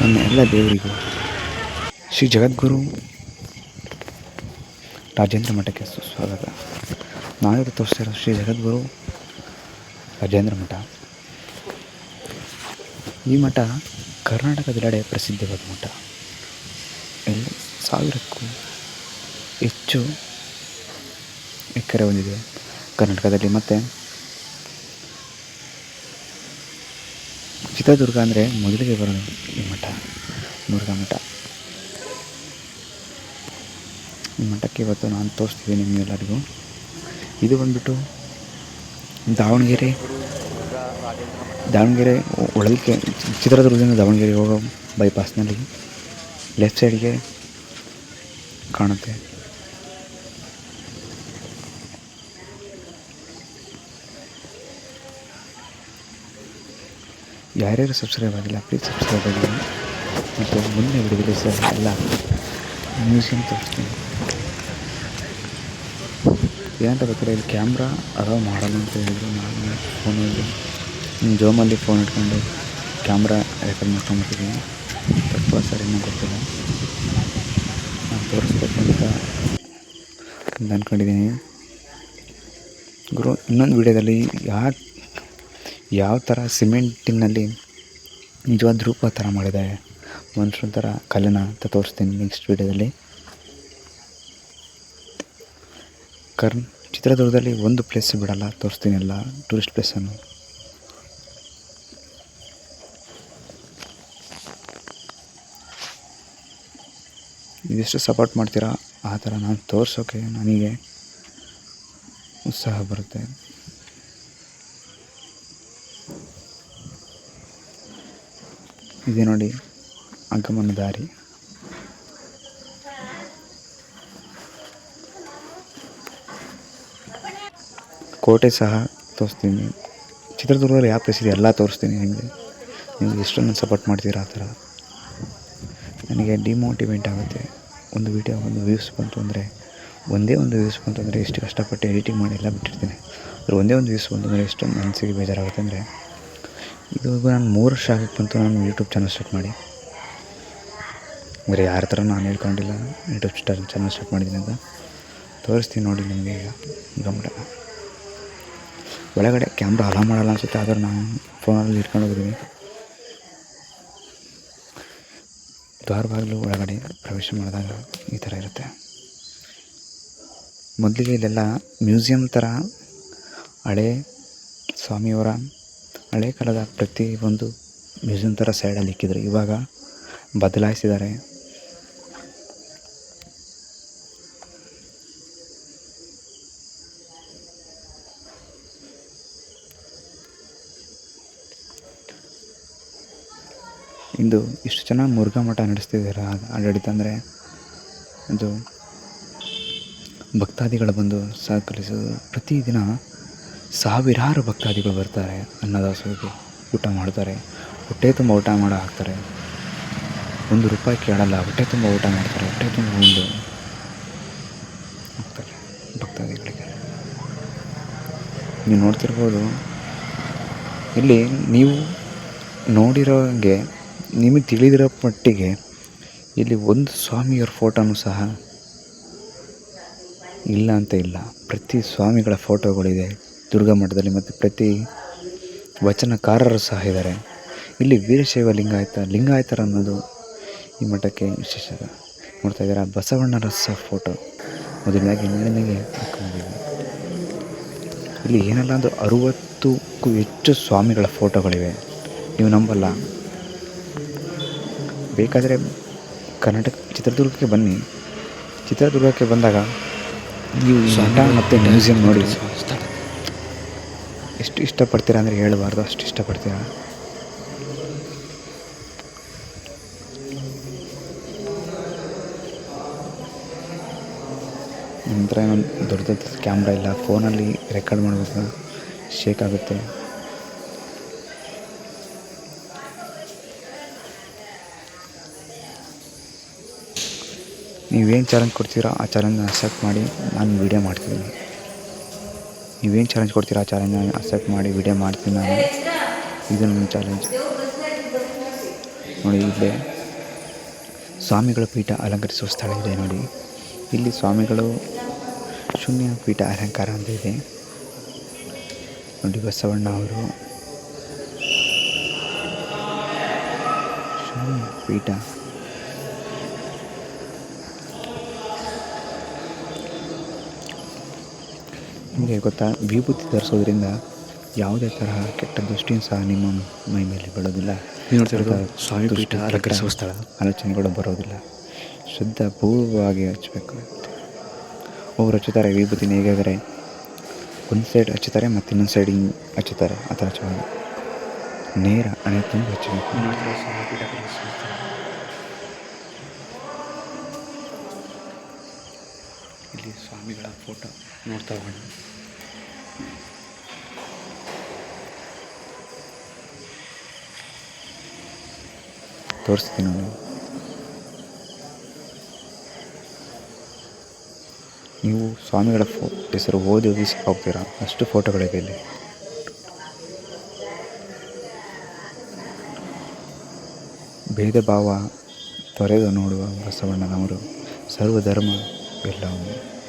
ನನ್ನ ಎಲ್ಲ ದೇವರಿಗೂ. ಶ್ರೀ ಜಗದ್ಗುರು ರಾಜೇಂದ್ರ ಮಠಕ್ಕೆ ಸುಸ್ವಾಗತ ನಾವಿದು ತೋರಿಸ್ತಿರೋ ಶ್ರೀ ಜಗದ್ಗುರು ರಾಜೇಂದ್ರ ಮಠ. ಈ ಮಠ ಕರ್ನಾಟಕದೆಲ್ಲೆಡೆ ಪ್ರಸಿದ್ಧವಾದ ಮಠ. ಇಲ್ಲಿ ಸಾವಿರಕ್ಕೂ ಹೆಚ್ಚು ಎಕರೆ ಹೊಂದಿದೆ ಕರ್ನಾಟಕದಲ್ಲಿ. ಮತ್ತು ಚಿತ್ರದುರ್ಗ ಅಂದರೆ ಮೊದಲಿಗೆ ಬರೋದು ಈ ಮಠ ಮುರುಘಾ ಮಠ. ಈ ಮಠಕ್ಕೆ ಇವತ್ತು ನಾನು ತೋರಿಸ್ತಿದ್ದೀನಿ ನಿಮಗೆಲ್ಲರಿಗೂ. ಇದು ಬಂದುಬಿಟ್ಟು ದಾವಣಗೆರೆ ದಾವಣಗೆರೆ ಒಳಗೆ ಚಿತ್ರದುರ್ಗದಿಂದ ದಾವಣಗೆರೆ ಹೋಗೋ ಬೈಪಾಸ್ನಲ್ಲಿ ಲೆಫ್ಟ್ ಸೈಡ್ಗೆ ಕಾಣುತ್ತೆ. ಯಾರ್ಯಾರು ಸಬ್ಸ್ಕ್ರೈಬ್ ಆಗಿಲ್ಲ ಪ್ಲೀಸ್ ಸಬ್ಸ್ಕ್ರೈಬ್ ಆಗಿ ಮತ್ತು ಮುಂದೆ ವಿಡಿಯೋದಲ್ಲಿ ಸರ್ ಎಲ್ಲ ಮ್ಯೂಸಿಯಂ ತೋರಿಸ್ತೀನಿ. ಏನಂತ ಗೊತ್ತಿಲ್ಲ, ಇಲ್ಲಿ ಕ್ಯಾಮ್ರಾ ಅಲೋ ಮಾಡಲ್ಲ ಅಂತ ಹೇಳಿದ್ರು. ನಾನು ಫೋನಲ್ಲಿ ಜೋಮಲ್ಲಿ ಫೋನ್ ಇಟ್ಕೊಂಡು ಕ್ಯಾಮ್ರಾ ರೆಕಾರ್ಡ್ ಮಾಡ್ಕೊಂಡ್ಬಿಟ್ಟಿದ್ದೀನಿ. ತಪ್ಪ ಸರಿನೂ ಗೊತ್ತಿಲ್ಲ. ನಾನು ತೋರಿಸ್ಬೇಕು ಅಂತ ಅಂದ್ಕೊಂಡಿದ್ದೀನಿ. ಗುರು, ಇನ್ನೊಂದು ವಿಡಿಯೋದಲ್ಲಿ ಯಾವ ಯಾವ ಥರ ಸಿಮೆಂಟಿನಲ್ಲಿ ನಿಜವಾದ ರೂಪ ಥರ ಮಾಡಿದ್ದಾರೆ ಮನುಷ್ಯನ ಥರ ಕಲೆನ ಅಂತ ತೋರಿಸ್ತೀನಿ ನೆಕ್ಸ್ಟ್ ವೀಡಿಯೋದಲ್ಲಿ ಕರ್ ಚಿತ್ರದುರ್ಗದಲ್ಲಿ ಒಂದು ಪ್ಲೇಸ್ ಬಿಡಲ್ಲ, ತೋರಿಸ್ತೀನಿ ಎಲ್ಲ ಟೂರಿಸ್ಟ್ ಪ್ಲೇಸನ್ನು ಇದೆಷ್ಟು ಸಪೋರ್ಟ್ ಮಾಡ್ತೀರಾ? ಆ ಥರ ನಾನು ತೋರಿಸೋಕೆ ನನಗೆ ಉತ್ಸಾಹ ಬರುತ್ತೆ. ಇದೆ ನೋಡಿ, ಆಗಮನ ದಾರಿ. ಕೋಟೆ ಸಹ ತೋರಿಸ್ತೀನಿ. ಚಿತ್ರದುರ್ಗದಲ್ಲಿ ಯಾವ ಪ್ಲೇಸ್ ಇದೆ ಎಲ್ಲ ತೋರಿಸ್ತೀನಿ ನಿಮಗೆ. ನೀವು ಎಷ್ಟೊಂದು ಸಪೋರ್ಟ್ ಮಾಡ್ತೀರಾ ಆ ಥರ. ನನಗೆ ಡಿಮೋಟಿವೇಟ್ ಆಗುತ್ತೆ. ಒಂದು ವೀಡಿಯೋ ಒಂದು ವ್ಯೂಸ್ ಬಂತು ಅಂದರೆ, ಒಂದೇ ಒಂದು ವ್ಯೂಸ್ ಬಂತು ಅಂದರೆ ಎಷ್ಟು ಕಷ್ಟಪಟ್ಟು ಎಡಿಟಿಂಗ್ ಮಾಡಿ ಎಲ್ಲ ಬಿಟ್ಟಿರ್ತೀನಿ. ಅದ್ರ ಒಂದೇ ಒಂದು ವ್ಯೂಸ್ ಬಂತು ಅಂದರೆ ಎಷ್ಟೊಂದು ಮನಸ್ಸಿಗೆ ಬೇಜಾರಾಗುತ್ತೆ ಅಂದರೆ ಇದು ನಾನು ಮೂರು ವರ್ಷ ಆಗಕ್ಕೆ ಬಂತು ನಾನು ಯೂಟ್ಯೂಬ್ ಚಾನಲ್ ಸ್ಟಾರ್ಟ್ ಮಾಡಿ. ಅಂದರೆ ಯಾರ ಥರ ನಾನು ಹೇಳ್ಕೊಂಡಿಲ್ಲ ಯೂಟ್ಯೂಬ್ ಸ್ಟಾರ್ ಚಾನಲ್ ಸ್ಟಾರ್ಟ್ ಮಾಡಿದ್ದೀನಿ ಅಂತ. ತೋರಿಸ್ತೀನಿ ನೋಡಿ ನಿಮಗೆ ಈಗ, ಗಮನ. ಒಳಗಡೆ ಕ್ಯಾಮ್ರಾ ಅಲೋ ಮಾಡಲ್ಲ ಅನಿಸುತ್ತೆ, ಆದರೂ ನಾನು ಫೋನಲ್ಲಿ ಇಟ್ಕೊಂಡು ಹೋಗಿದ್ದೀನಿ. ದ್ವಾರ ಬಾಗಿಲು ಒಳಗಡೆ ಪ್ರವೇಶ ಮಾಡಿದಾಗ ಈ ಥರ ಇರುತ್ತೆ. ಮೊದಲಿಗೆ ಇದೆಲ್ಲ ಮ್ಯೂಸಿಯಂ ಥರ ಹಳೆ ಸ್ವಾಮಿಯವರ ಹಳೆ ಕಾಲದ ಪ್ರತಿ ಒಂದು ಮ್ಯೂಸಿಯಂ ಥರ ಸೈಡಲ್ಲಿ ಇಕ್ಕಿದ್ರು. ಇವಾಗ ಬದಲಾಯಿಸಿದ್ದಾರೆ. ಇಂದು ಇಷ್ಟು ಚೆನ್ನಾಗಿ ಮುರುಘಾ ಮಠ ನಡೆಸ್ತಿದ್ದಾರೆ? ಆಡಳಿತ ಅಂದರೆ ಇದು ಭಕ್ತಾದಿಗಳು ಬಂದು ಸಹಕರಿಸೋದು ಪ್ರತಿದಿನ ಸಾವಿರಾರು ಭಕ್ತಾದಿಗಳು ಬರ್ತಾರೆ, ಅನ್ನದಾಸೋಹಕ್ಕೆ ಊಟ ಮಾಡ್ತಾರೆ, ಹೊಟ್ಟೆ ತುಂಬ ಊಟ ಮಾಡೋ ಹಾಕ್ತಾರೆ. ಒಂದು ರೂಪಾಯಿ ಕೇಳಲ್ಲ, ಹೊಟ್ಟೆ ತುಂಬ ಊಟ ಮಾಡ್ತಾರೆ, ಹೊಟ್ಟೆ ತುಂಬ ಒಂದು ಹಾಕ್ತಾರೆ ಭಕ್ತಾದಿಗಳಿಗೆ. ನೀವು ನೋಡ್ತಿರ್ಬೋದು, ಇಲ್ಲಿ ನೀವು ನೋಡಿರೋ ಹಾಗೆ, ನಿಮಗೆ ತಿಳಿದಿರೋ ಮಟ್ಟಿಗೆ ಇಲ್ಲಿ ಒಂದು ಸ್ವಾಮಿಯವ್ರ ಫೋಟೋನು ಸಹ ಇಲ್ಲ ಅಂತ ಇಲ್ಲ. ಪ್ರತಿ ಸ್ವಾಮಿಗಳ ಫೋಟೋಗಳಿದೆ. ದುರ್ಗಾ ಮಠದಲ್ಲಿ ಮತ್ತು ಪ್ರತಿ ವಚನಕಾರರು ಸಹ ಇದ್ದಾರೆ ಇಲ್ಲಿ ವೀರಶೈವ ಲಿಂಗಾಯತ ಲಿಂಗಾಯತರು ಅನ್ನೋದು ಈ ಮಠಕ್ಕೆ ವಿಶೇಷ ನೋಡ್ತಾ ಇದ್ದಾರೆ ಬಸವಣ್ಣರ ಸಹ ಫೋಟೋ ಮೊದಲನೇದಾಗಿ ಹಾಕೊಂಡಿದ್ದೀವಿ ಇಲ್ಲಿ ಏನಲ್ಲ ಅಂದರೆ ಅರುವತ್ತಕ್ಕೂ ಹೆಚ್ಚು ಸ್ವಾಮಿಗಳ ಫೋಟೋಗಳಿವೆ ನೀವು ನಂಬಲ್ಲ ಬೇಕಾದರೆ ಕರ್ನಾಟಕ ಚಿತ್ರದುರ್ಗಕ್ಕೆ ಬನ್ನಿ ಚಿತ್ರದುರ್ಗಕ್ಕೆ ಬಂದಾಗ ನೀವು ಮಠ ಮತ್ತು ಮ್ಯೂಸಿಯಂ ನೋಡಿ ಎಷ್ಟು ಇಷ್ಟಪಡ್ತೀರ ಅಂದರೆ ಹೇಳಬಾರ್ದು, ಅಷ್ಟು ಇಷ್ಟಪಡ್ತೀರ? ನಂತರ ಹತ್ರ ಏನೊಂದು ದೊಡ್ಡ ದೊಡ್ಡ ಕ್ಯಾಮ್ರಾ ಇಲ್ಲ ಫೋನಲ್ಲಿ ರೆಕಾರ್ಡ್ ಮಾಡಬೇಕು? ಶೇಕ್ ಆಗುತ್ತೆ. ನೀವೇನು ಚಾಲೆಂಜ್ ಕೊಡ್ತೀರೋ, ಆ ಚಾಲೆಂಜ್ ಅಕ್ಸೆಪ್ಟ್ ಮಾಡಿ, ನಾನು ವೀಡಿಯೋ ಮಾಡ್ತೀನಿ. ನೀವೇನು ಚಾಲೆಂಜ್ ಕೊಡ್ತೀರಾ? ಆ ಚಾಲೆಂಜ್ನ ಅಕ್ಸೆಪ್ಟ್ ಮಾಡಿ ವಿಡಿಯೋ ಮಾಡ್ತೀನಿ ನಾನು. ಇದು ನನ್ನ ಚಾಲೆಂಜ್ ನೋಡಿ ಇಲ್ಲೇ ಸ್ವಾಮಿಗಳ ಪೀಠ ಅಲಂಕರಿಸುವ ಸ್ಥಳ ಇದೆ ನೋಡಿ. ಇಲ್ಲಿ ಸ್ವಾಮಿಗಳು ಶೂನ್ಯ ಪೀಠ ಅಲಂಕಾರ ಅಂತ ಇದೆ. ನೋಡಿ ಬಸವಣ್ಣ ಅವರು. ಶೂನ್ಯ ಪೀಠ. ನಿಮಗೆ ಗೊತ್ತಾ ವಿಭೂತಿ ಧರಿಸೋದ್ರಿಂದ ಯಾವುದೇ ತರಹ ಕೆಟ್ಟ ದೃಷ್ಟಿಯೂ ಸಹ ನಿಮ್ಮ ಮೈ ಮೇಲೆ ಬೀಳೋದಿಲ್ಲ. ಸ್ಥಳ. ಆಲೋಚನೆಗಳು ಬರೋದಿಲ್ಲ. ಶುದ್ಧ ಪೂರ್ವವಾಗಿ ಹಚ್ಚಬೇಕು ಒಬ್ಬರು ಹಚ್ಚುತ್ತಾರೆ ವಿಭೂತಿನ ಹೇಗಾದರೆ ಒಂದು ಸೈಡ್ ಹಚ್ಚುತ್ತಾರೆ ಮತ್ತು ಇನ್ನೊಂದು ಸೈಡ್ ಹಿಂಗೆ ಹಚ್ಚುತ್ತಾರೆ ಆ ಥರ ಹಚ್ಚುವಾಗ ನೇರ ಅನೇಕ ತುಂಬ ಹಚ್ಚಬೇಕು. ಇಲ್ಲಿ ಸ್ವಾಮಿಗಳ ಫೋಟೋ ನೋಡ್ತಾ ಹೋಗೋಣ. ತೋರಿಸ್ತೀನಿ ನಾನು. ನೀವು ಸ್ವಾಮಿಗಳ ಫೋ, ಹೆಸರು ಓದಿ ಓದಿ ಹೋಗ್ತೀರಾ ಅಷ್ಟು ಫೋಟೋಗಳಿವೆ ಇಲ್ಲಿ. ಭೇದ ಭಾವ ತೊರೆದು ನೋಡುವ ಬಸವಣ್ಣನವರು ಸರ್ವಧರ್ಮ ಎಲ್ಲವನ್ನು.